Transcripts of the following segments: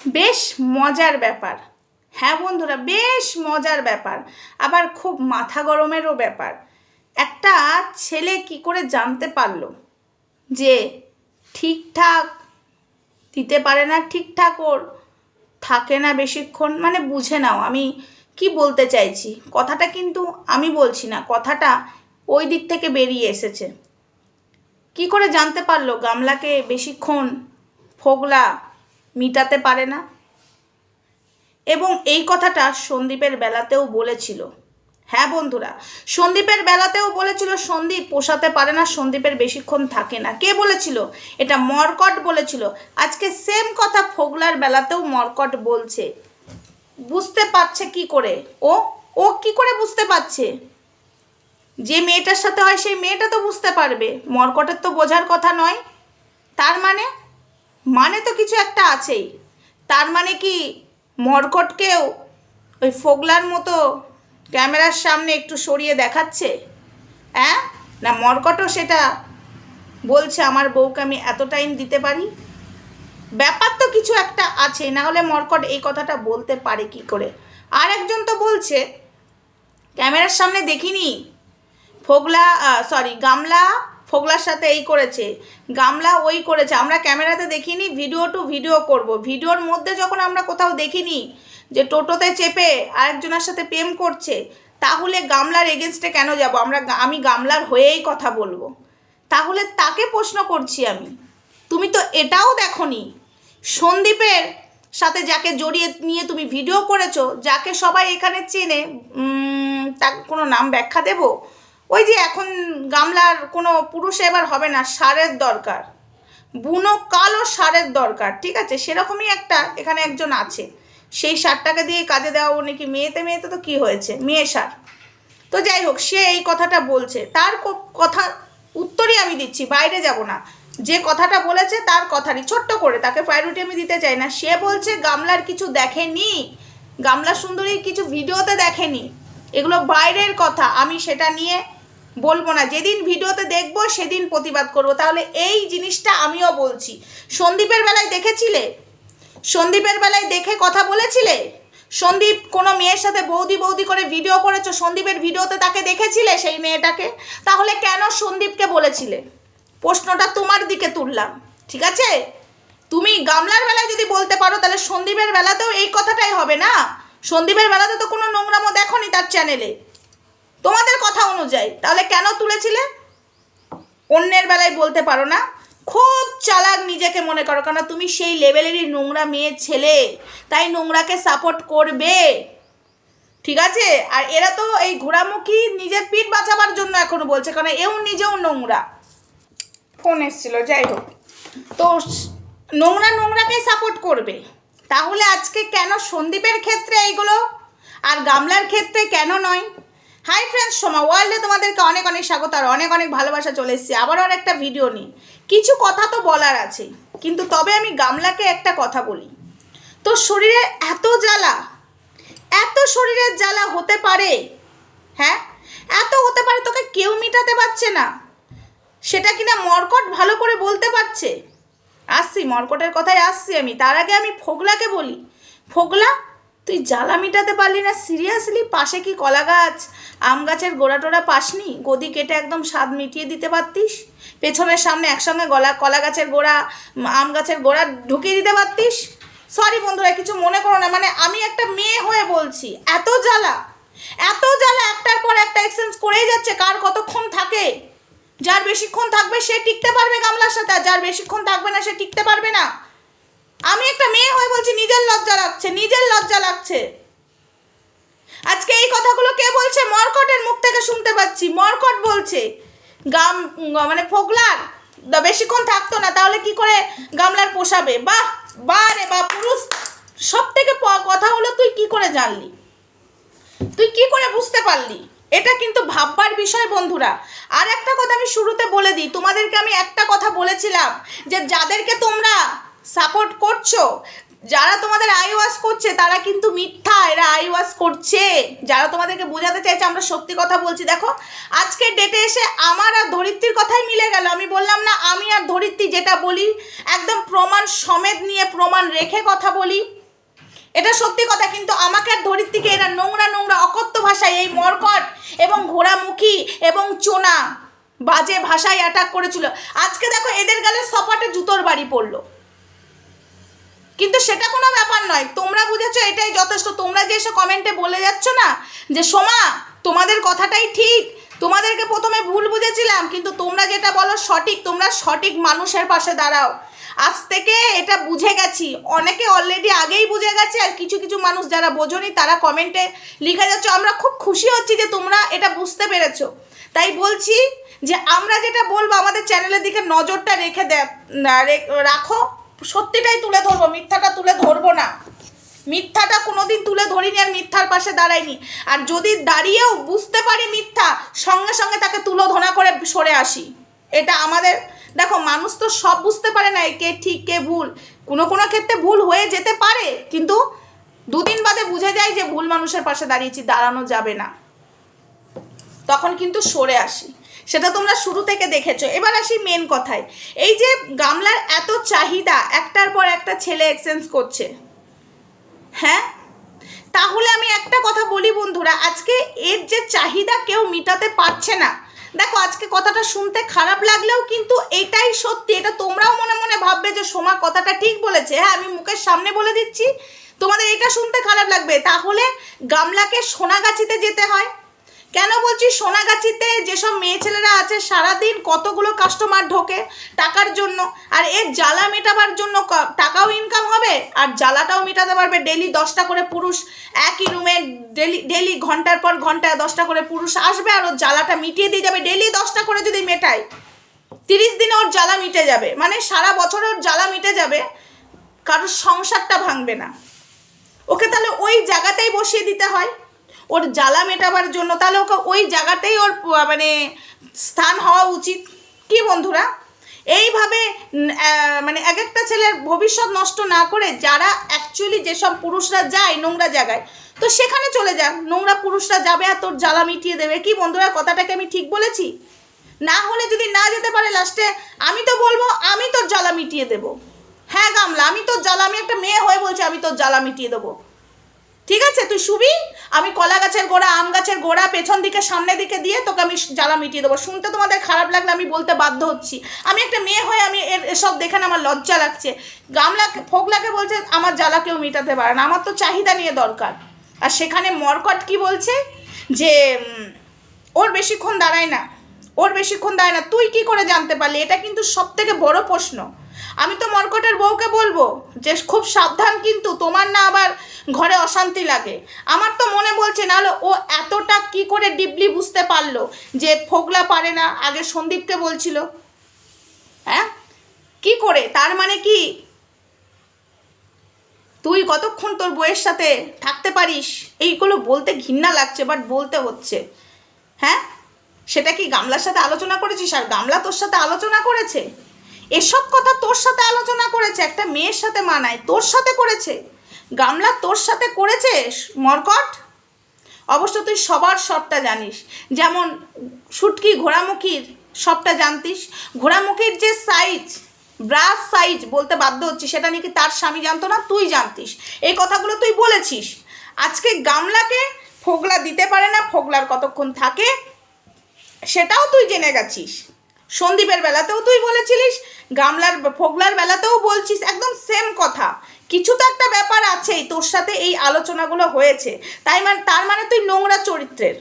বেশ মজার ব্যাপার। হ্যাঁ বন্ধুরা, বেশ মজার ব্যাপার, আবার খুব মাথা গরমেরও ব্যাপার। একটা ছেলে কি করে জানতে পারল যে ঠিকঠাক দিতে পারে না ঠিকঠাক ওর, থাকে না বেশিক্ষণ মানে বুঝে নাও, আমি কি বলতে চাইছি? কথাটা কিন্তু আমি বলছি না, কথাটা ওই দিক থেকে বেরিয়ে এসেছে। কি করে জানতে পারল গামলাকে বেশিক্ষণ, ফোগলা মিটাতে পারে না। এবং এই কথাটা সন্দীপের বেলাতেও বলেছিল। হ্যাঁ বন্ধুরা, সন্দীপের বেলাতেও বলেছিল, সন্দীপ পোষাতে পারে না, সন্দীপের বেশিক্ষণ থাকে না। কে বলেছিল? এটা মরকট বলেছিল। আজকে সেম কথা ফোগলার বেলাতেও মরকট বলছে। বুঝতে পারছে কি করে? ও ও কি করে বুঝতে পারছে? যে মেয়েটার সাথে হয় সেই মেয়েটা তো বুঝতে পারবে। মরকটের তো বোঝার কথা নয়। তার মানে মানে তো কিছু একটা আছেই। তার মানে কি মরকটকেও ওই ফোগলার মতো ক্যামেরার সামনে একটু সরিয়ে দেখাচ্ছে? হ্যাঁ না, মরকটও সেটা বলছে, আমার বউকে আমি এত টাইম দিতে পারি? ব্যাপার তো কিছু একটা আছে, না হলে মরকট এই কথাটা বলতে পারে কি করে? আর একজন তো বলছে, ক্যামেরার সামনে দেখিনি। ফোগলা সরি গামলা ফোগলার সাথে এই করেছে, গামলা ওই করেছে। আমরা ক্যামেরাতে দেখিনি, ভিডিও টু ভিডিও করব। ভিডিওর মধ্যে যখন আমরা কোথাও দেখিনি যে টোটোতে চেপে আরেকজনের সাথে প্রেম করছে, তাহলে গামলার এগেনস্টে কেন যাব? আমরা আমি গামলার হয়েই কথা বলব। তাহলে তাকে প্রশ্ন করছি আমি, তুমি তো এটাও দেখনি। সন্দীপের সাথে যাকে জড়িয়ে নিয়ে তুমি ভিডিও করেছ, যাকে সবাই এখানে চেনে তার কোনো নাম ব্যাখ্যা দেব? ওই যে এখন গামলার কোনো পুরুষে এবার হবে না, সারের দরকার। বুনো কালো সারের দরকার, ঠিক আছে? সেরকমই একটা এখানে একজন আছে। সেই সারটাকে দিয়ে কাজে দেওয়া, ও নাকি মেয়েতে মেয়েতে তো কি হয়েছে? মেয়ে সার। তো যাই হোক, সে এই কথাটা বলছে। তার কথা উত্তরই আমি দিচ্ছি, বাইরে যাব না। যে কথাটা বলেছে, তার কথারই ছোট্ট করে, তাকে প্রায়োরিটি আমি দিতে চাই না। সে বলছে, গামলার কিছু দেখেনি। গামলা সুন্দরী কিছু ভিডিওতে দেখেনি। এগুলো বাইরের কথা। আমি সেটা নিয়ে বলব না। যেদিন ভিডিওতে দেখব, সেদিন প্রতিবাদ করব। তাহলে এই জিনিসটা আমিও বলছি। সন্দীপের বেলায় দেখেছিলে? সন্দীপের বেলায় দেখে কথা বলেছিলে? সন্দীপ কোনো মেয়ের সাথে বৌদি বৌদি করে ভিডিও করেছ? সন্দীপের ভিডিওতে তাকে দেখেছিলে সেই মেয়েটাকে? তাহলে কেন সন্দীপকে বলেছিলে? প্রশ্নটা তোমার দিকে তুললাম, ঠিক আছে? তুমি গামলার বেলায় যদি বলতে পারো, তাহলে সন্দীপের বেলাতেও এই কথাটাই হবে না? সন্দীপের বেলাতে তো কোনো নোংরামো দেখোনি তার চ্যানেলে তোমাদের কথা অনুযায়ী। তাহলে কেন তুলেছিলে? অন্যের বেলায় বলতে পারো না। খুব চালাক নিজেকে মনে করো কারণ তুমি সেই লেভেলেরই নোংরা মেয়ে ছেলে। তাই নোংরাকে সাপোর্ট করবে। ঠিক আছে? আর এরা তো এই ঘোরামুখী নিজের পিঠ বাঁচাবার জন্য এখনও বলছে কারণ এও নিজেও নোংরা। ফোন এসেছিল, যাই হোক। তো নোংরা নোংরাকে সাপোর্ট করবে। তাহলে আজকে কেন সন্দীপের ক্ষেত্রে এইগুলো? আর গামলার ক্ষেত্রে কেন নয়? হাই ফ্রেন্ডস সোমা ওয়ার্ল্ডে তোমাদেরকে অনেক অনেক স্বাগত আর অনেক অনেক ভালোবাসা চলে এসেছি। আবারও আর একটা ভিডিও নিই কিছু কথা তো বলার আছে, কিন্তু তবে আমি গামলাকে একটা কথা বলি। তোর শরীরে এত জ্বালা, এত শরীরের জ্বালা হতে পারে হ্যাঁ? এত হতে পারে তোকে কেউ মিটাতে পারছে না। সেটা কিনা মর্কট ভালো করে বলতে পারছে? আসছি, মর্কটের কথায় আসছি আমি। তার আগে আমি ফোগলাকে বলি। ফোগলা তুই জ্বালা মিটাতে পারলি না? সিরিয়াসলি পাশে কি কলা গাছ? আম গাছের গোড়া টোড়া পাসনি? গদি কেটে একদম স্বাদ মিটিয়ে দিতে পারতিস? পেছনের সামনে একসঙ্গে গলা, কলা গাছের গোড়া আম গাছের গোড়া ঢুকিয়ে দিতে পারতিস? সরি বন্ধুরা, কিছু মনে করো না। মানে আমি একটা মেয়ে হয়ে বলছি। এত জ্বালা। এত জ্বালা একটার পর একটা এক্সচেঞ্জ করেই যাচ্ছে। কার কতক্ষণ থাকে? যার বেশিক্ষণ থাকবে সে টিকতে পারবে গামলার সাথে, আর যার বেশিক্ষণ থাকবে না সে টিকতে পারবে না। আমি একটা মেয়ে হয়ে বলছি, নিজের লজ্জা লাগছে, নিজের লজ্জা লাগছে। আজকে এই কথাগুলো কে বলছে? মরকটের মুখ থেকে শুনতে পাচ্ছি। মরকট বলছে, গাম মানে ফোগলার বেশিক্ষণ থাকতো না, তাহলে কি করে গামলার পোষাবে? বাহ বাহ রে বা পুরুষ সব থেকে কথা হলো তুই কি করে জানলি? তুই কি করে বুঝতে পারলি? এটা কিন্তু ভাববার বিষয় বন্ধুরা। আর একটা কথা আমি শুরুতে বলে দিই, তোমাদেরকে আমি একটা কথা বলেছিলাম যে যাদেরকে তোমরা সাপোর্ট করছ। যারা তোমাদের আই ওয়াশ করছে, তারা কিন্তু মিথ্যা, এরা আই ওয়াশ করছে। যারা তোমাদেরকে বোঝাতে চাইছে, আমরা সত্যি কথা বলছি। দেখো, আজকের ডেটে এসে আমার আর ধরিত্রীর কথাই মিলে গেল। আমি বললাম, না, আমি আর ধরিত্রী যেটা বলি, একদম প্রমাণ সমেত নিয়ে প্রমাণ রেখে কথা বলি। এটা সত্যি কথা, কিন্তু আমাকে আর ধরিত্রীকে এরা নোংরা নোংরা, অকথ্য ভাষায় এই মর্কট এবং ঘোড়ামুখী এবং চোনা বাজে ভাষায় অ্যাটাক করেছিল। আজকে দেখো, এদের গেলে সপাটে জুতোর বাড়ি পড়ল। কিন্তু সেটা কোনো ব্যাপার নয়। তোমরা বুঝেছ এটাই যথেষ্ট। তোমরা যে এসে কমেন্টে বলে যাচ্ছ না, যে সোমা, তোমাদের কথাটাই ঠিক। তোমাদেরকে প্রথমে ভুল বুঝেছিলাম, কিন্তু তোমরা যেটা বলো সঠিক, তোমরা সঠিক মানুষের পাশে দাঁড়াও। আজ থেকে এটা বুঝে গেছি। অনেকে অলরেডি আগেই বুঝে গেছে, আর কিছু কিছু মানুষ যারা বোঝনি, তারা কমেন্টে লিখে যাচ্ছ। আমরা খুব খুশি হচ্ছি যে তোমরা এটা বুঝতে পেরেছ। তাই বলছি যে আমরা যেটা বলব, আমাদের চ্যানেলের দিকে নজরটা রেখে দে রাখো। সত্যিটাই তুলে ধরবো, মিথ্যাটা তুলে ধরবো না। মিথ্যাটা কোনোদিন তুলে ধরিনি আর মিথ্যার পাশে দাঁড়াইনি। আর যদি দাঁড়িয়েও বুঝতে পারি মিথ্যা, সঙ্গে সঙ্গে তাকে তুলোধনা করে সরে আসি। এটা আমাদের, দেখো মানুষ তো সব বুঝতে পারে না কে ঠিক, কে ভুল। কোনো কোনো ক্ষেত্রে ভুল হয়ে যেতে পারে, কিন্তু দুদিন বাদে বুঝে যায় যে ভুল মানুষের পাশে দাঁড়িয়েছি, দাঁড়ানো যাবে না। তখন কিন্তু সরে আসি। সেটা তোমরা শুরু থেকে দেখেছ। এবার আসি মেন কথায়। এই যে গামলার এত চাহিদা, একটার পর একটা ছেলে এক্সচেঞ্জ করছে। হ্যাঁ? তাহলে আমি একটা কথা বলি বন্ধুরা, আজকে এর যে চাহিদা কেউ মিটাতে পারছে না। দেখো, আজকে কথাটা শুনতে খারাপ লাগলেও কিন্তু এটাই সত্যি, এটা তোমরাও মনে মনে ভাববে যে সোমা কথাটা ঠিক বলেছে। হ্যাঁ আমি মুখের সামনে বলে দিচ্ছি, তোমাদের এটা শুনতে খারাপ লাগবে। তাহলে গামলাকে সোনাগাছিতে যেতে হয়। কেন বলছি? সোনাগাছিতে যেসব মেয়ে ছেলেরা আছে, সারাদিন কতগুলো কাস্টমার ঢোকে টাকার জন্য, আর এর জ্বালা মেটাবার জন্য টাকাও ইনকাম হবে, আর জ্বালাটাও মেটাতে পারবে। ডেলি দশটা করে পুরুষ একই রুমে ডেলি ডেলি ঘণ্টার পর ঘন্টায় দশটা করে পুরুষ আসবে, আর ওর জ্বালাটা মিটিয়ে দিয়ে যাবে। ডেলি দশটা করে যদি মেটায়, তিরিশ দিনে ওর জ্বালা মিটে যাবে। মানে সারা বছর ওর জ্বালা মিটে যাবে, কারোর সংসারটা ভাঙবে না। ওকে তাহলে ওই জায়গাতেই বসিয়ে দিতে হয়। ওর জ্বালা মেটাবার জন্য, তাহলে ওকে ওই জায়গাতেই ওর মানে স্থান হওয়া উচিত। কি বন্ধুরা? এইভাবে মানে এক একটা ছেলের ভবিষ্যৎ নষ্ট না করে যারা অ্যাকচুয়ালি যেসব পুরুষরা যায় নোংরা জায়গায়, তো সেখানে চলে যাক নোংরা পুরুষরা যাবে আর তোর জ্বালা মিটিয়ে দেবে। কি বন্ধুরা, কথাটাকে আমি ঠিক বলেছি? না হলে যদি না যেতে পারে লাস্টে আমি তো বলব, আমি তোর জ্বালা মিটিয়ে দেবো। হ্যাঁ গামলা, আমি তোর জ্বালা, আমি একটা মেয়ে হয়ে বলছি, আমি তোর জ্বালা মিটিয়ে দেবো। ঠিক আছে, তুই শুবি? আমি কলা গাছের গোড়া, আম গাছের গোড়া, পেছন দিকে সামনের দিকে দিয়ে তোকে আমি জ্বালা মিটিয়ে দেবো। শুনতে তোমাদের খারাপ লাগলে আমি বলতে বাধ্য হচ্ছি। আমি একটা মেয়ে হয়ে আমি এর এসব দেখে আমার লজ্জা লাগছে। গামলা ফোকলাকে বলছে আমার জ্বালা কেউ মিটাতে পারে না, আমার তো চাহিদা নিয়ে দরকার। আর সেখানে মরকট কি বলছে? যে ওর বেশিক্ষণ দাঁড়ায় না, ওর বেশিক্ষণ দাঁড়ায় না। তুই কি করে জানতে পারলি? এটা কিন্তু সব থেকে বড় প্রশ্ন। আমি তো মর্কটের বউকে বলব যে খুব সাবধান কিন্তু তোমার না আবার ঘরে অশান্তি লাগে। আমার তো মনে বলছে, নাহলে ও এতটা কি করে ডিপলি বুঝতে পারল যে ফোগলা পারে না, আগে সন্দীপকে বলছিল। হ্যাঁ? কি করে? তার মানে কি? তুই কতক্ষণ তোর বইয়ের সাথে থাকতে পারিস? এইগুলো বলতে ঘৃণা লাগছে বাট বলতে হচ্ছে। হ্যাঁ? সেটা কি গামলার সাথে আলোচনা করেছিস? আর গামলা তোর সাথে আলোচনা করেছে? এসব কথা তোর সাথে আলোচনা করেছে, একটা মেয়ের সাথে মানায়। তোর সাথে করেছে? গামলা তোর সাথে করেছে, মরকট? অবশ্য তুই সবার সবটা জানিস। যেমন শুটকি ঘোড়ামুখীর সবটা জানতিস। ঘোড়ামুখীর যে সাইজ ব্রাশ সাইজ বলতে বাধ্য হচ্ছি, সেটা নাকি তার স্বামী জানতো না, তুই জানতিস। এই কথাগুলো তুই বলেছিস। আজকে গামলাকে ফোগলা দিতে পারে না, ফোগলার কতক্ষণ থাকে, সেটাও তুই জেনে গেছিস। সন্দীপের বেলাতেও তুই বলেছিলিস, গামলার, ফোগলার বেলাতেও বলছিস, একদম সেম কথা। কিছু তো একটা ব্যাপার আছেই, তোর সাথে এই আলোচনাগুলো হয়েছে। তাই মানে তার মানে তুই নোংরা চরিত্রের।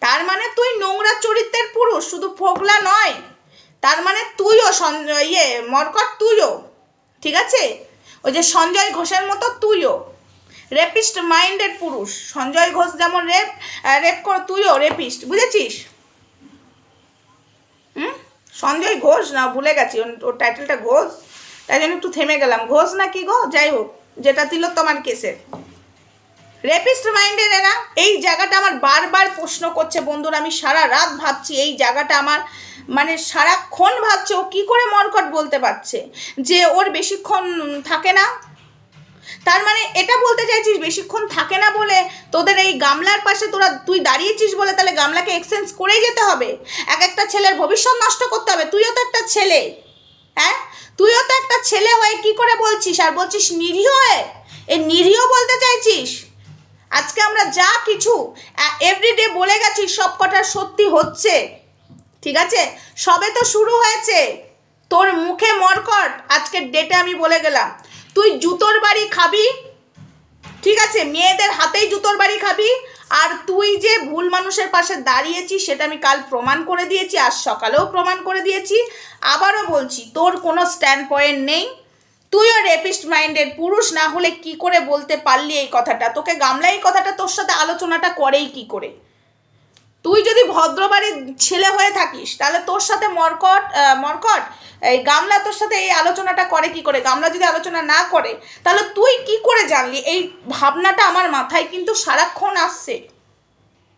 তার মানে তুই নোংরা চরিত্রের পুরুষ, শুধু ফোগলা নয়। তার মানে তুইও সঞ্জয় ইয়ে মরকট তুইও। ঠিক আছে? ওই যে সঞ্জয় ঘোষের মতো তুইও। রেপিস্ট মাইন্ডেড পুরুষ। সঞ্জয় ঘোষ যেমন রেপ রেপ কর, তুইও রেপিস্ট বুঝেছিস? সঞ্জয় ঘোষ, না ভুলে গেছি, ওর- টাইটেলটা ঘোষ। তাই জন্য একটু থেমে গেলাম। ঘোষ না কি গো? যাই হোক, যেটা তিলোত্তমার কেসের। রেপিস্ট মাইন্ডের এরা, এই জায়গাটা আমার বারবার প্রশ্ন করছে বন্ধুরা, আমি সারা রাত ভাবছি এই জায়গাটা আমার মানে সারাক্ষণ ভাবছে ও কি করে মরকট বলতে পারছে? যে ওর বেশিক্ষণ থাকে না তার মানে এটা বলতে চাইছিস বেশিক্ষণ থাকে না বলে তোদের এই গামলার পাশে তোরা তুই দাঁড়িয়েছিস বলে তাহলে গামলাকে এক্সচেঞ্জ করেই যেতে হবে? এক একটা ছেলের ভবিষ্যৎ নষ্ট করতে হবে। তুইও তো একটা ছেলে। হ্যাঁ? তুইও তো একটা ছেলে হয়ে কি করে বলছিস? আর বলছিস নিরীহ হয়ে? এই নিরীহ বলতে চাইছিস? আজকে আমরা যা কিছু এভরিডে বলে গেছি সব কটা সত্যি হচ্ছে। ঠিক আছে? সবে তো শুরু হয়েছে। তোর মুখে মরকট, আজকের ডেটে আমি বলে গেলাম। তুই জুতোর বাড়ি খাবি? ঠিক আছে, মেয়েদের হাতেই জুতোর বাড়ি খাবি। আর তুই যে ভুল মানুষের পাশে দাঁড়িয়েছি সেটা আমি কাল প্রমাণ করে দিয়েছি আর সকালেও প্রমাণ করে দিয়েছি। আবারও বলছি, তোর কোনো স্ট্যান্ড পয়েন্ট নেই। তুইও রেপিস্ট মাইন্ডের পুরুষ, না হলে কি করে বলতে পারলি এই কথাটা? তোকে গামলা এই কথাটা তোর সাথে আলোচনাটা করেই কি করে? তুই যদি ভদ্রবাড়ির ছেলে হয়ে থাকিস, তাহলে তোর সাথে মরকট মরকট, এই গামলা তোর সাথে এই আলোচনাটা করে কি করে? গামলা যদি আলোচনা না করে, তাহলে তুই কি করে জানলি? এই ভাবনাটা আমার মাথায় কিন্তু সারাক্ষণ আসছে।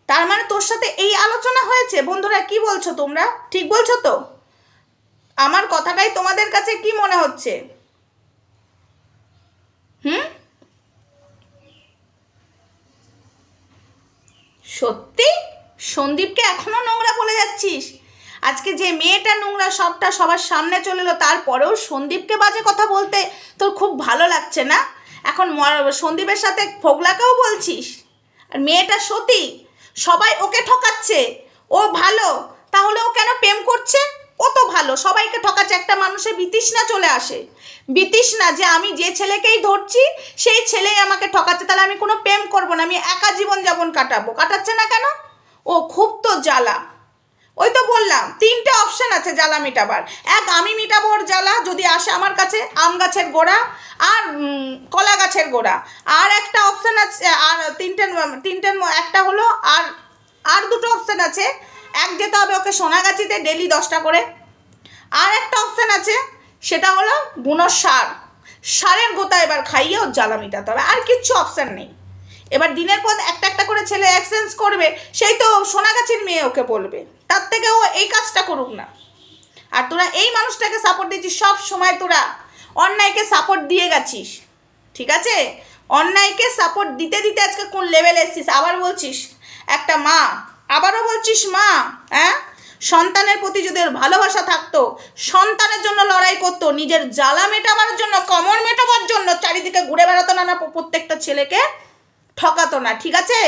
তার মানে তোর সাথে এই আলোচনা হয়েছে? বন্ধুরা, কি বলছো তোমরা? ঠিক বলছো তো? আমার কথাটাই তোমাদের কাছে কি মনে হচ্ছে? হুম? সত্যি? সন্দীপকে এখনও নোংরা বলে যাচ্ছিস? আজকে যে মেয়েটা নোংরা, সবটা সবার সামনে চলে এলো, তারপরেও সন্দীপকে বাজে কথা বলতে তোর খুব ভালো লাগছে না? এখন সন্দীপের সাথে ফোগলাকেও বলছিস? আর মেয়েটা সতী, সবাই ওকে ঠকাচ্ছে। ও ভালো, তাহলে ও কেন প্রেম করছে? ও তো ভালো, সবাইকে ঠকাচ্ছে, একটা মানুষের বিতৃষ্ণা চলে আসে। বিতৃষ্ণা যে আমি যে ছেলেকেই ধরছি, সেই ছেলেই আমাকে ঠকাচ্ছে, তাহলে আমি কোনো প্রেম করব না, আমি একা জীবন যাপন কাটাবো। কাটাচ্ছে না কেন? ও খুব তো জ্বালা। ওই তো বললাম, তিনটে অপশান আছে জ্বালা মেটাবার। এক, আমি মেটাবো ওর জ্বালা, যদি আসে আমার কাছে, আম গাছের গোড়া, আর কলা গাছের গোড়া। আর একটা অপশান আছে, আর তিনটে তিনটে, একটা হলো, আর আর দুটো অপশান আছে। এক যেতে হবে ওকে সোনাগাছিতে ডেলি দশটা করে। আর একটা অপশান আছে, সেটা হলো বুনো সার। সারের গোতা এবার খাইয়ে ওর জ্বালা মেটাতে হবে। আর কিচ্ছু অপশান নেই। এবার দিনের পর একটা একটা করে ছেলে এক্সচেঞ্জ করবে, সেই তো সোনাগাছির মেয়ে ওকে বলবে। তার থেকে ও এই কাজটা করুক না। আর তোরা এই মানুষটাকে সাপোর্ট দিচ্ছিস, সব সময় তোরা অন্যায়কে সাপোর্ট দিয়ে গেছিস। ঠিক আছে? অন্যায়কে সাপোর্ট দিতে দিতে আজকে কোন লেভেলে এসছিস? আবার বলছিস, একটা মা, আবারও বলছিস মা হ্যাঁ সন্তানের প্রতি যদি ওর ভালোবাসা থাকতো, সন্তানের জন্য লড়াই করতো, নিজের জ্বালা মেটাবার জন্য, কমর মেটাবার জন্য চারিদিকে ঘুরে বেড়াতো না না প্রত্যেকটা ছেলেকে ঠকাতো না, ঠিক আছে?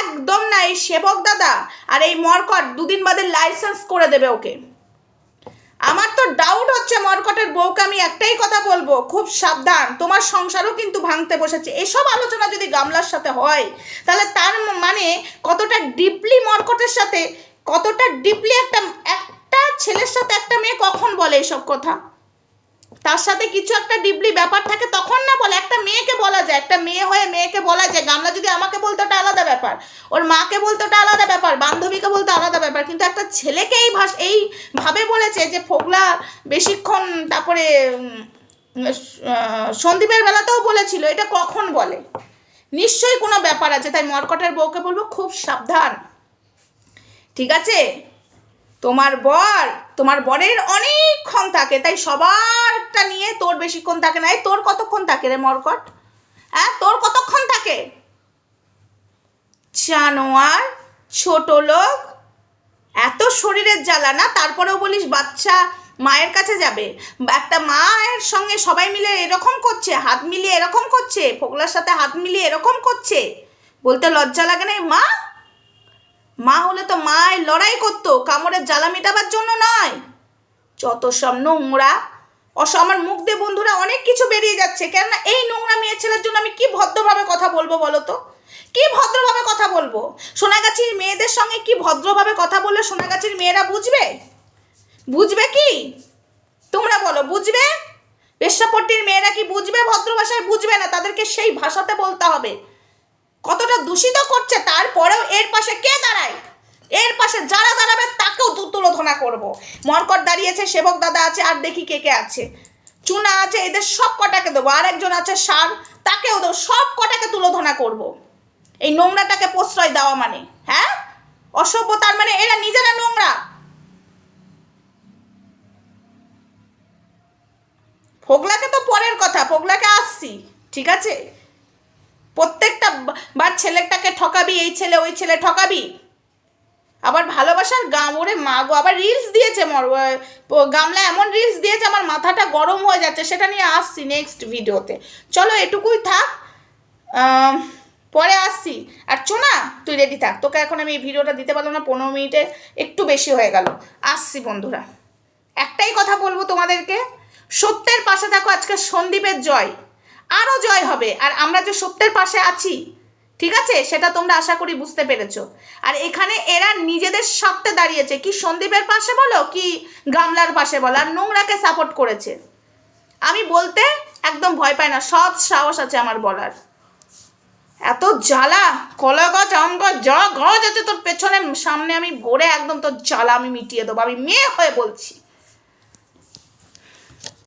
একদম না, এই সেবক দাদা আর এই মরকট দুদিন বাদে লাইসেন্স করে দেবে ওকে। আমার তো ডাউট হচ্ছে মরকটের বউকে আমি একটাই কথা বলব, খুব সাবধান, তোমার সংসারও কিন্তু ভাঙতে বসেছে। এসব আলোচনা যদি গামলার সাথে হয়, তাহলে তার মানে কতটা ডিপলি মরকটের সাথে, কতটা ডিপলি একটা একটা ছেলের সাথে একটা মেয়ে কখন বলে এসব কথা? তার সাথে কিছু একটা ডিপলি ব্যাপার থাকে, তখন না বলে, একটা মেয়েকে বলা যায়, একটা মেয়ে হয়ে মেয়েকে বলা যায়। গামলা যদি আমাকে বলতো ওটা আলাদা ব্যাপার, ওর মাকে বলতো ওটা আলাদা ব্যাপার, বান্ধবীকে বলতো আলাদা ব্যাপার, কিন্তু একটা ছেলেকে এই ভাষ, এই ভাবে বলেছে যে ফোগলা বেশিক্ষণ তারপরে সন্দীপের বেলাতেও বলেছিল, এটা কখন বলে? নিশ্চয়ই কোনো ব্যাপার আছে, তাই মরকটের বউকে বলব, খুব সাবধান। ঠিক আছে? তোমার বর, তোমার বরের অনেকক্ষণ থাকে, তাই সবারটা নিয়ে তোর বেশিক্ষণ থাকে না। তোর কতক্ষণ থাকে রে মরকট? হ্যাঁ তোর কতক্ষণ থাকে? জানোয়ার, ছোট লোক, এত শরীরের জ্বালা না? তারপরেও বলিস বাচ্চা মায়ের কাছে যাবে। একটা মায়ের সঙ্গে সবাই মিলে এরকম করছে, হাত মিলিয়ে এরকম করছে, ফোকলার সাথে হাত মিলিয়ে এরকম করছে, বলতে লজ্জা লাগে না মা? মা হলে তো মায়ের লড়াই করতো কামড়ের জ্বালা মেটাবার জন্য নয়। যত সব নোংরা অস আমার মুখ দিয়ে বন্ধুরা অনেক কিছু বেরিয়ে যাচ্ছে, কেননা এই নোংরা মেয়ে ছেলের জন্য আমি কি ভদ্রভাবে কথা বলব বলো তো? কি ভদ্রভাবে কথা বলব? সোনাগাছির মেয়েদের সঙ্গে কি ভদ্রভাবে কথা বললে সোনাগাছির মেয়েরা বুঝবে? বুঝবে কি? তোমরা বলো, বুঝবে? পেশাপট্টির মেয়েরা কি বুঝবে? ভদ্র ভাষায় বুঝবে না, তাদেরকে সেই ভাষাতে বলতে হবে। কতটা দূষিত করছে তারপরেও এর পাশে কে দাঁড়ায়? এর পাশে যারা দাঁড়াবে তাকেও তুলোধনা করব। মরকট দাঁড়িয়েছে, সেবক দাদা আছে, আর দেখি কে কে আছে। চুনা আছে, এদের সব কটাকে দেবো। আর একজন আছে সার, তাকেও দেবো। সব কটাকে তুলোধনা করব। এই নোংরাটাকে প্রশ্রয় দেওয়া মানে হ্যাঁ? অসভ্যতার মানে এরা নিজেরা নোংরা। ফোগলাকে তো পরের কথা, ফোগলাকে আসছি, ঠিক আছে? প্রত্যেকটা বা- ছেলেটাকে ঠকাবি, এই ছেলে ওই ছেলে ঠকাবি। আবার ভালোবাসার গাম ওরে মা গো, আবার রিলস দিয়েছে মর গামলা এমন রিলস দিয়েছে, আমার মাথাটা গরম হয়ে যাচ্ছে, সেটা নিয়ে আসছি নেক্সট ভিডিওতে চলো এটুকুই থাক পরে আসছি। আর চোনা, তুই রেডি থাক। তোকে এখন আমি এই ভিডিওটা দিতে পারলাম না, পনেরো মিনিটে একটু বেশি হয়ে গেল। আসছি বন্ধুরা। একটাই কথা বলব তোমাদেরকে, সত্যের পাশে থাকো আজকে সন্দীপের জয়। আরও জয় হবে। আর আমরা যে সত্যের পাশে আছি, ঠিক আছে? সেটা তোমরা আশা করি বুঝতে পেরেছ। আর এখানে এরা নিজেদের স্বার্থে দাঁড়িয়েছে। কি সন্দীপের পাশে বলো, কি গামলার পাশে বলো? আর নোংরাকে সাপোর্ট করেছে। আমি বলতে একদম ভয় পাই না। সৎ সাহস আছে আমার বলার। এত জ্বালা। কলা গাছ আম গাছ যা গাছ আছে তোর পেছনে। সামনে আমি ভরে একদম তোর জ্বালা আমি মিটিয়ে দেবো। আমি মেয়ে হয়ে বলছি।